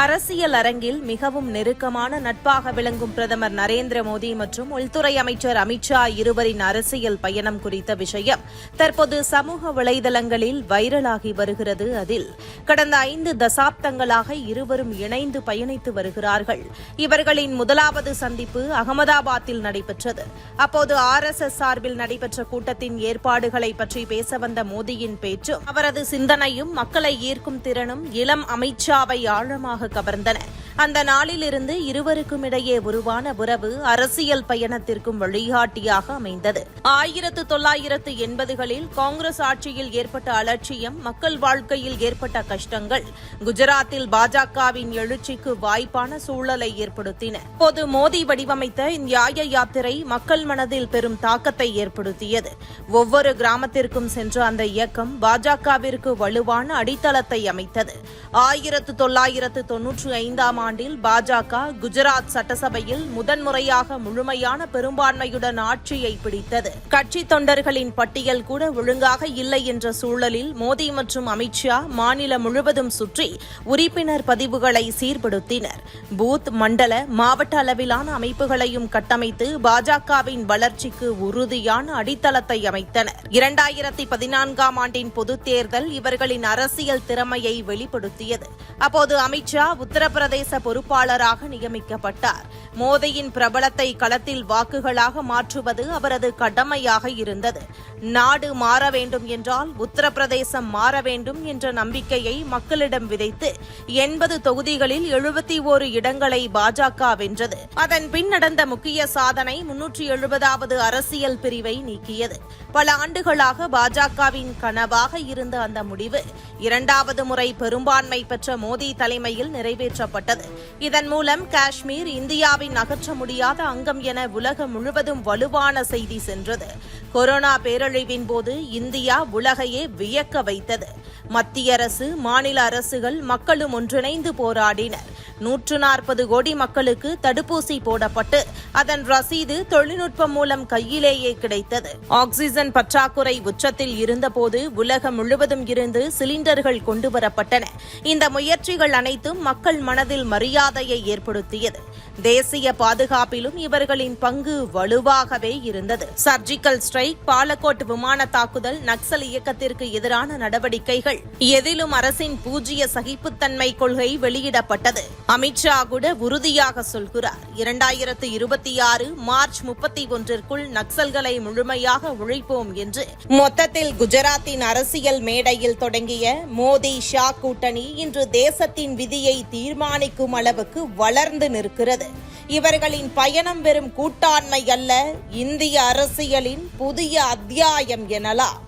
அரசியல் அரங்கில் மிகவும் நெருக்கமான நட்பாக விளங்கும் பிரதமர் நரேந்திர மோடி மற்றும் உள்துறை அமைச்சர் அமித்ஷா இருவரின் அரசியல் பயணம் குறித்த விஷயம் தற்போது சமூக வலைதளங்களில் வைரலாகி வருகிறது அதில். கடந்த ஐந்து தசாப்தங்களாக இருவரும் இணைந்து பயணித்து வருகிறார்கள். இவர்களின் முதலாவது சந்திப்பு அகமதாபாத்தில் நடைபெற்றது. அப்போது ஆர் எஸ் எஸ் சார்பில் நடைபெற்ற கூட்டத்தின் ஏற்பாடுகளை பற்றி பேச வந்த மோடியின் பேச்சும் அவரது சிந்தனையும் மக்களை ஈர்க்கும் திறனும் இளம் அமித்ஷாவை ஆழமாக கவர்ந்தன. அந்த நாளிலிருந்து இருவருக்கும் இடையே உருவான உறவு அரசியல் பயணத்திற்கும் வழிகாட்டியாக அமைந்தது. ஆயிரத்து தொள்ளாயிரத்து எண்பதுகளில் காங்கிரஸ் ஆட்சியில் ஏற்பட்ட அலட்சியம் மக்கள் வாழ்க்கையில் ஏற்பட்ட கஷ்டங்கள் குஜராத்தில் பாஜகவின் எழுச்சிக்கு வாய்ப்பான சூழலை ஏற்படுத்தின. பொது மோடி வடிவமைத்த நியாய யாத்திரை மக்கள் மனதில் பெரும் தாக்கத்தை ஏற்படுத்தியது. ஒவ்வொரு கிராமத்திற்கும் சென்ற அந்த இயக்கம் பாஜகவிற்கு வலுவான அடித்தளத்தை அமைத்தது. ஆயிரத்து தொள்ளாயிரத்து தொன்னூற்றி ஐந்தாம் ஆண்டு ஆண்டில் பாஜக குஜராத் சட்டசபையில் முதன்முறையாக முழுமையான பெரும்பான்மையுடன் ஆட்சியை பிடித்தது. கட்சி தொண்டர்களின் பட்டியல் கூட ஒழுங்காக இல்லை என்ற சூழலில் மோடி மற்றும் அமித்ஷா மாநிலம் முழுவதும் சுற்றி உறுப்பினர் பதிவுகளை சீர்படுத்தினர். பூத் மண்டல மாவட்ட அளவிலான அமைப்புகளையும் கட்டமைத்து பாஜகவின் வளர்ச்சிக்கு உறுதியான அடித்தளத்தை அமைத்தனர். இரண்டாயிரத்தி பதினான்காம் ஆண்டின் பொதுத் தேர்தல் இவர்களின் அரசியல் திறமையை வெளிப்படுத்தியது. அப்போது அமித்ஷா உத்தரப்பிரதேச பொறுப்பாளராக நியமிக்கப்பட்டார். மோதியின் பிரபலத்தை களத்தில் வாக்குகளாக மாற்றுவது அவரது கடமையாக இருந்தது. நாடு மாற வேண்டும் என்றால் உத்தரப்பிரதேசம் மாற வேண்டும் என்ற நம்பிக்கையை மக்களிடம் விதைத்து எண்பது தொகுதிகளில் எழுபத்தி ஓரு இடங்களை பாஜக வென்றது. அதன் பின் நடந்த முக்கிய சாதனை முன்னூற்றி எழுபதாவது அரசியல் பிரிவை நீக்கியது. பல ஆண்டுகளாக பாஜகவின் கனவாக இருந்த அந்த முடிவு இரண்டாவது முறை பெரும்பான்மை பெற்ற மோடி தலைமையில் நிறைவேற்றப்பட்டது. இதன் மூலம் காஷ்மீர் இந்தியாவின் அகற்ற முடியாத அங்கம் என உலகம் முழுவதும் வலுவான செய்தி சென்றது. கொரோனா பேரழிவின் போது இந்தியா உலகையே வியக்க வைத்தது. மத்திய அரசு மாநில அரசுகள் மக்களும் ஒன்றிணைந்து போராடினர். நூற்று நாற்பது கோடி மக்களுக்கு தடுப்பூசி போடப்பட்டு அதன் ரசீது தொழில்நுட்பம் மூலம் கையிலேயே கிடைத்தது. ஆக்ஸிஜன் பற்றாக்குறை உச்சத்தில் இருந்தபோது உலகம் முழுவதும் இருந்து சிலிண்டர்கள் கொண்டுவரப்பட்டன. இந்த முயற்சிகள் அனைத்தும் மக்கள் மனதில் மரியாதையை ஏற்படுத்தியது. தேச தேசிய பாதுகாப்பிலும் இவர்களின் பங்கு வலுவாகவே இருந்தது. சர்ஜிக்கல் ஸ்ட்ரைக் பாலக்கோட் விமான தாக்குதல் நக்சல் இயக்கத்திற்கு எதிரான நடவடிக்கைகள் எதிலும் அரசின் பூஜ்ய சகிப்புத்தன்மை கொள்கை வெளியிடப்பட்டது. அமித்ஷா கூட உறுதியாக சொல்கிறார். இரண்டாயிரத்து இருபத்தி ஆறு மார்ச் முப்பத்தி ஒன்றிற்குள் நக்சல்களை முழுமையாக ஒழிப்போம் என்று. மொத்தத்தில் குஜராத்தின் அரசியல் மேடையில் தொடங்கிய மோடி ஷா கூட்டணி இன்று தேசத்தின் விதியை தீர்மானிக்கும் அளவுக்கு வளர்ந்து நிற்கிறது. இவர்களின் பயணம் வெறும் கூட்டாண்மை அல்ல இந்திய அரசியலின் புதிய அத்தியாயம் எனலாம்.